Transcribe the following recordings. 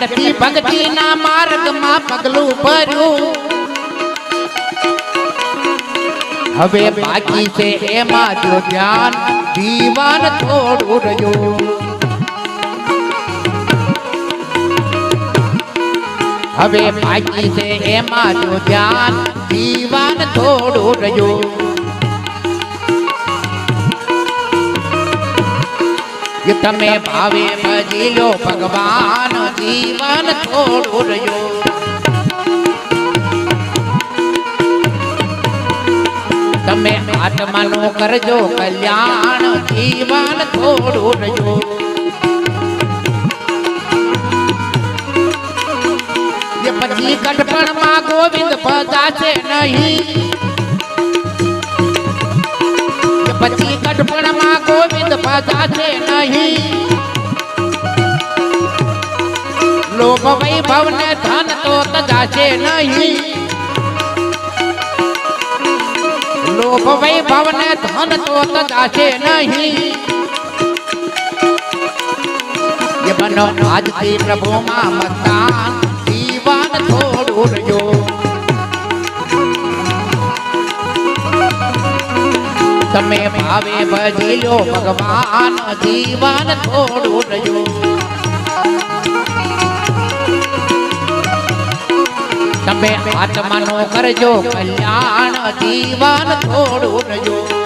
નથી ભક્તિના માર્ગમાં પગલું ભર્યું હવે બાકી છે એમાં જો ધ્યાન દીવાન થોડું રહ્યું હવે બાકી છે એમાં જો ધ્યાન દીવાન થોડું રહ્યું કે તમે ભાવે ભજી લો ભગવાન જીવન થોડું રહ્યું તમે આત્માનું કરજો કલ્યાણ જીવન થોડું રહ્યું એ પછી કટપણમાં ગોવિંદ ભજાશે નહીં કે પછી કટપણમાં ગોવિંદ ભજાશે નહીં લોભ વૈભવ ને ધન તો તજાશે નહીં લોભ વૈભવ ને ધન તો તજાશે નહીં એ બનો આજથી પ્રભુમાં મસ્તાન જીવન થોડું રહ્યો તમે ભાવે ભજી લો ભગવાન જીવન થોડું રહ્યું તમે આત્માનો કરજો કલ્યાણ દીવાન થોડું રહ્યું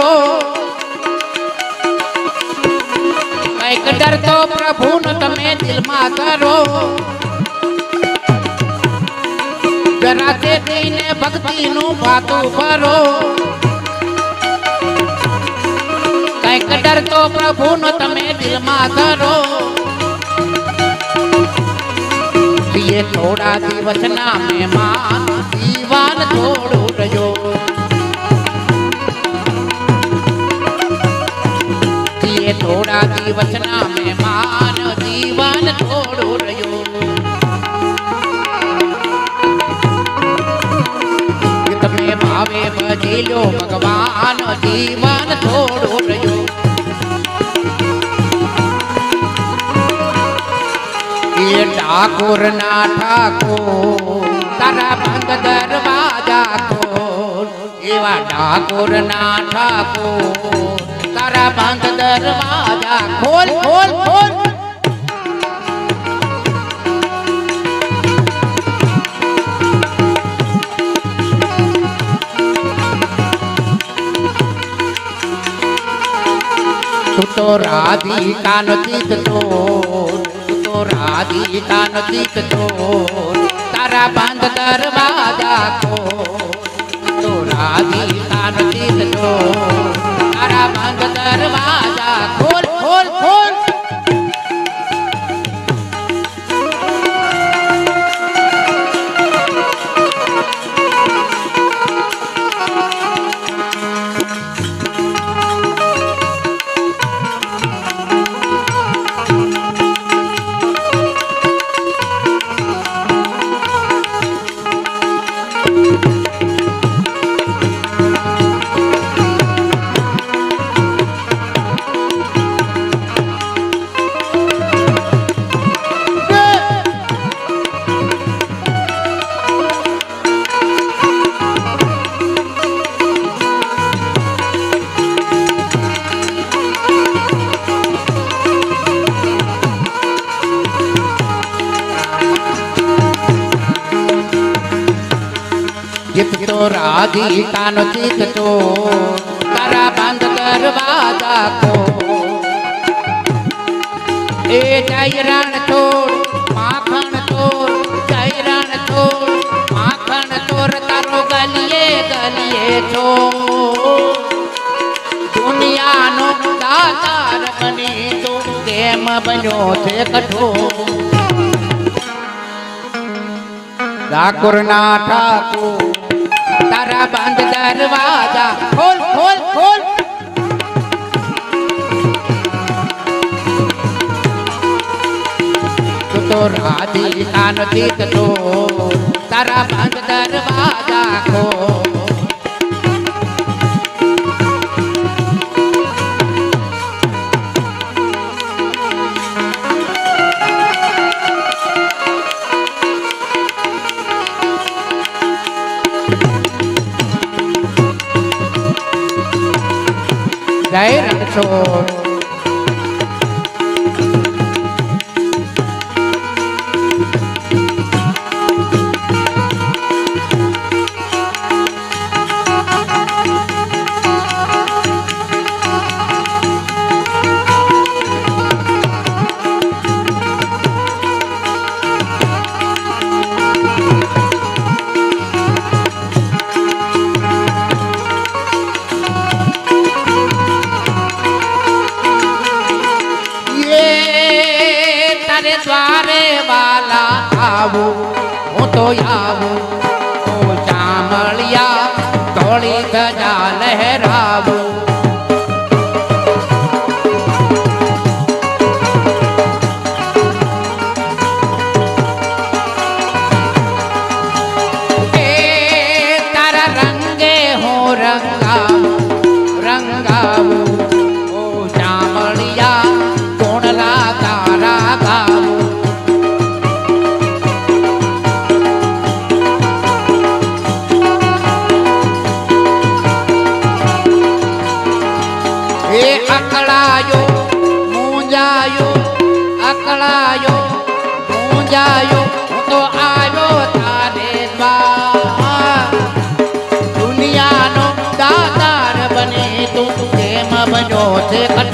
પાતું કંઈક ડર તો પ્રભુનો તમે દિલમાં કરો જરા ચેતીને ભક્તિનું વાતું કરો કંઈક ડર તો પ્રભુનો તમે દિલમાં કરો થોડા થોડા દિવસના મહેમાન દીવાન થોડું રહ્યો છીએ થોડા દિવસના મહેમાન જીવન થોડું રહ્યો કે તમે ભાવે ભજી લો ભગવાન જીવન થોડું રહ્યો એ ઠાકોર ના ઠાકોર તારા ભંગ દરવાજા ખોલ એવા ઠાકોર ના ઠાકોર તારા ભંગ દરવાજા ખોલ ખોલ ખોલ. તું રાધિકા નથી તો તું રાધિકા નથી તો તારા બંધ દરવાજા ખોલ તો તો રાધિકાનો ચિત રાધિકાનો ચિત તો તારા બંધ કરવા ખોલ એ જય રણ ચોર, માખણ ચોર જય રણ ચોર, માખણ ચોર તારો ગલીએ ગલીએ છો. દુનિયાનો દાતાર બની તું કેમ બન્યો છે કઠોર? ઠાકોર તારા બંધ દરવાજા ખોલ ખોલ ખોલ. તું રાધિકાનો ચિત તો તારા બંધ દરવાજા ખોલ. જય બને તું કેમ બન્યો છે ખોલ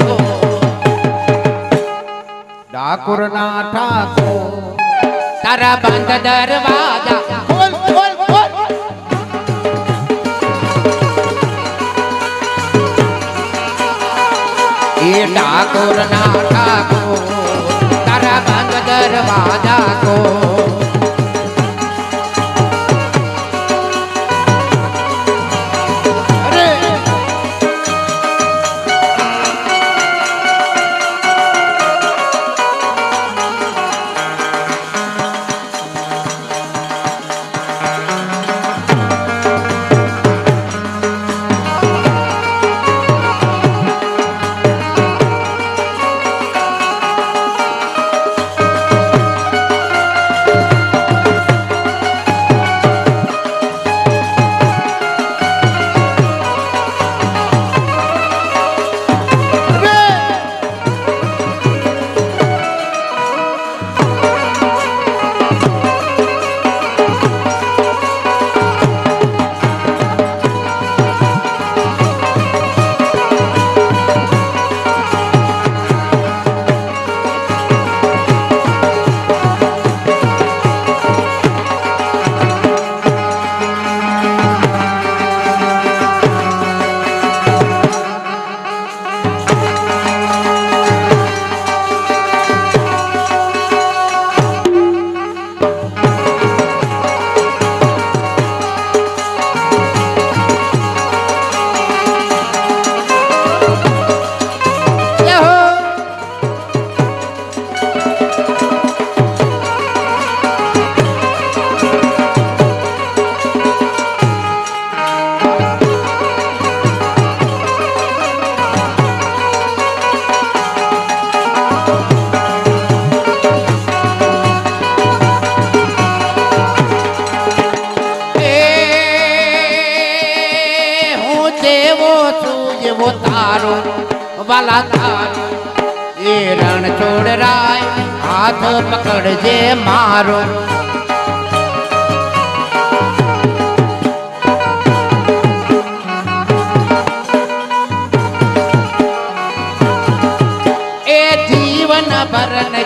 એ ડાકોરના ઠાકોર તારા બંધ દરવાજા ખોલ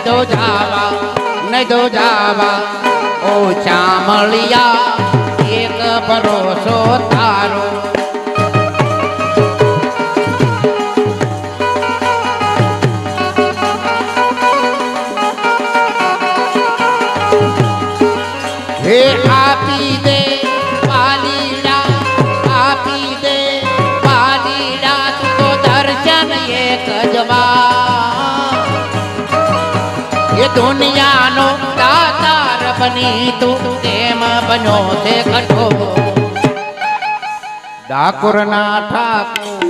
ભર ન દો જાવા ન દો જાવા ઓ ચામળિયા એક ભરોસો તારો દુનિયાનો દાતાર બની તું કેમ બન્યો છે કઠો ડાકોરના ઠાકોર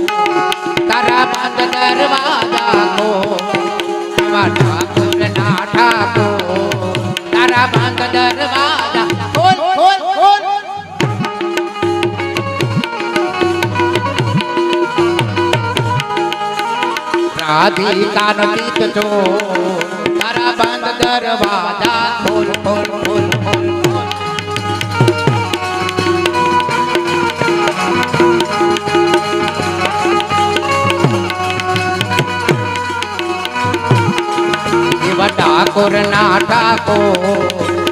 તારા બંધ દરવાજા કો એવા ઠાકોરના ઠાકોર તારા બંધ દરવાજા ખોલ ખોલ ખોલ રાધિકાનો ગીત છો તારા બંધ દરવાજા. ખોલ ખોલ ખોલ ખોલ ખોલ ઠાકોર ના ઠાકોર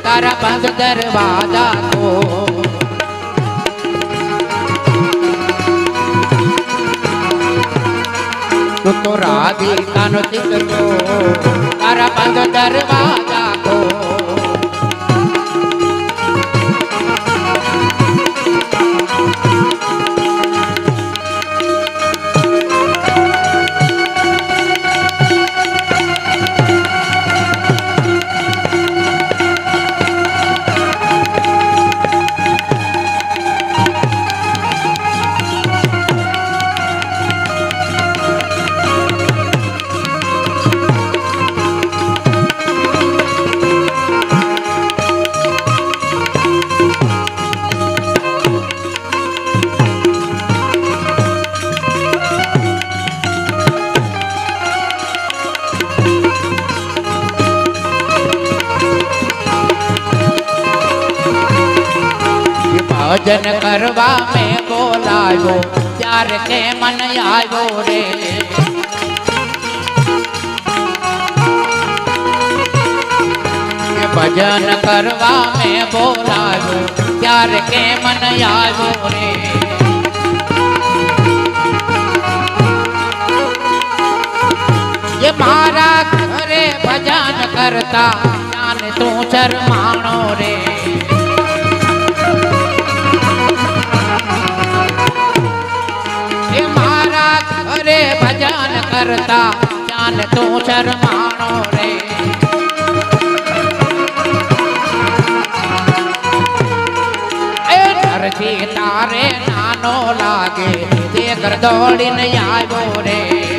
તારા બંધ દરવાજા કો તું તો રાધિકાનો ચિત્ર તારા બંધ દરવાજા भजन करवा में बोलायो प्यार के मन आयो रे। भजन करवा में बोलायो प्यार के मन आयो रे। ये मारा घरे भजन करता ज्ञान तू शर्माणो रे। કરતા ચાલ તું શરમાણો રે. એ નરસિંહ તારે નાનો લાગે તે ઘર દોડીને આવ્યો રે.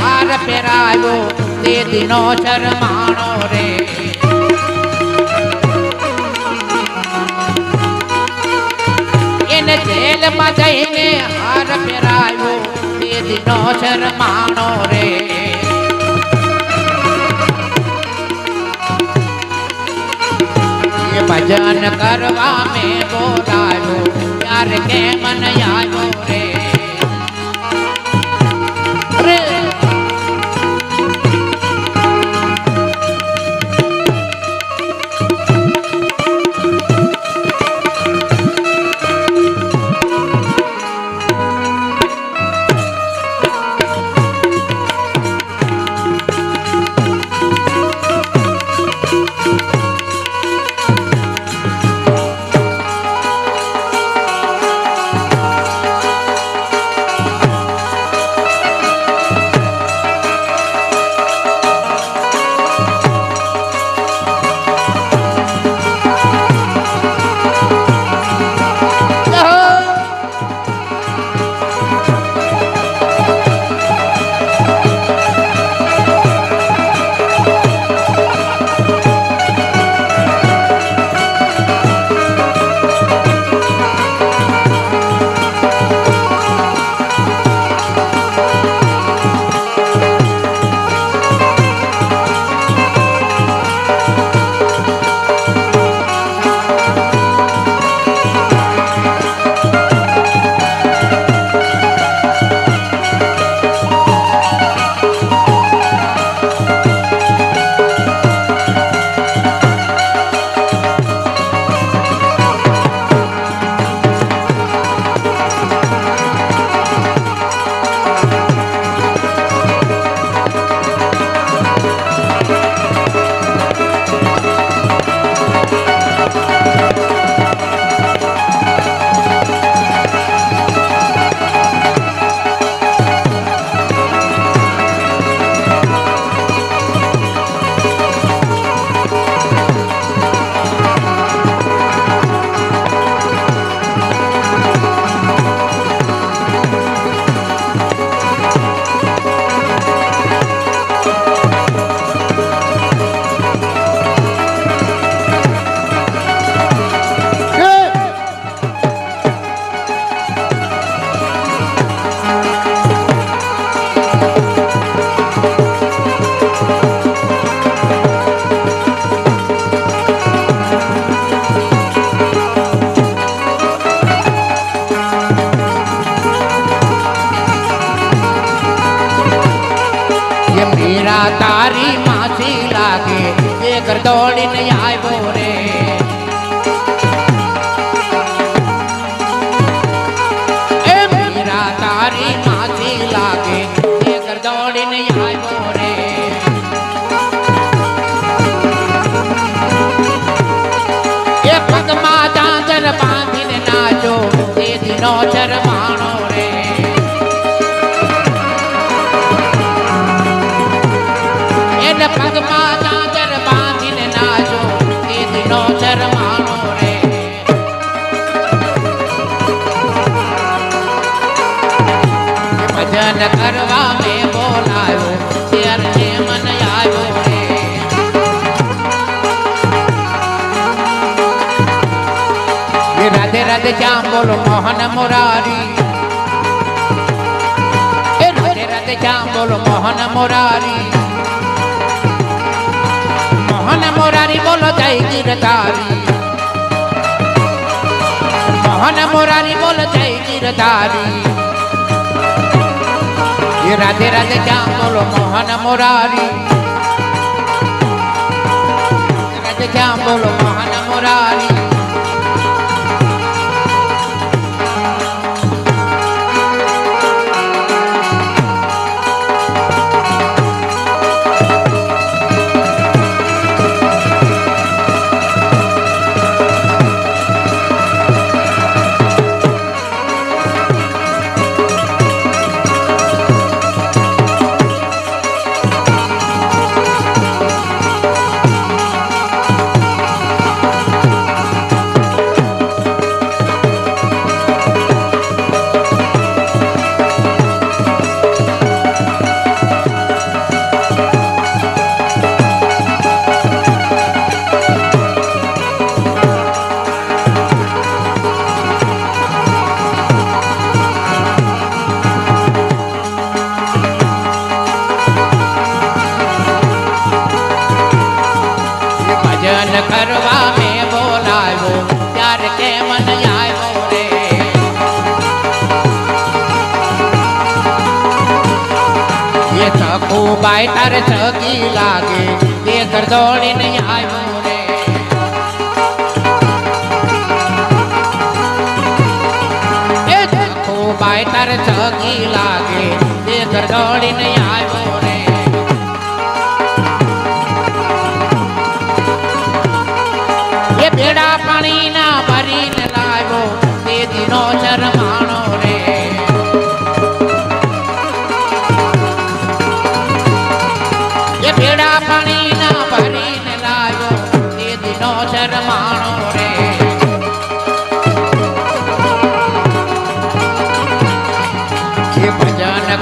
હાર પહેરાયો તે દિનો શરમાણો રે. એને જેલમાં જઈને હાર પહેરાયો તે દિનો શરમાણો રે. ભજન કરવા મેં બોલાયો, ત્યાર કે મન આવ્યો રે? ઘર દોડીને આવ્યો. એ ભજન કરવા મેં બોલાયો શેર છે મન આવ્યો રે એ રાધે રાધે શ્યામ બોલો મોહન મોરારી એ રાધે રાધે શ્યામ બોલો મોહન મોરારી મોહન મોરારી બોલો જય ગીરધારી મોહન મોરારી બોલો જય ગીરધારી એ રાધે રાધે શ્યામ બોલો મોહન મોરારી. રાધે શ્યામ બોલો મોહન મોરારી. બાય તારે થકી લાગે. તે ઘર દોડીને આવ્યો રે. એ બાય તારે થકી લાગે. તે ઘર આવ્યો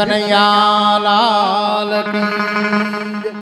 કનૈયા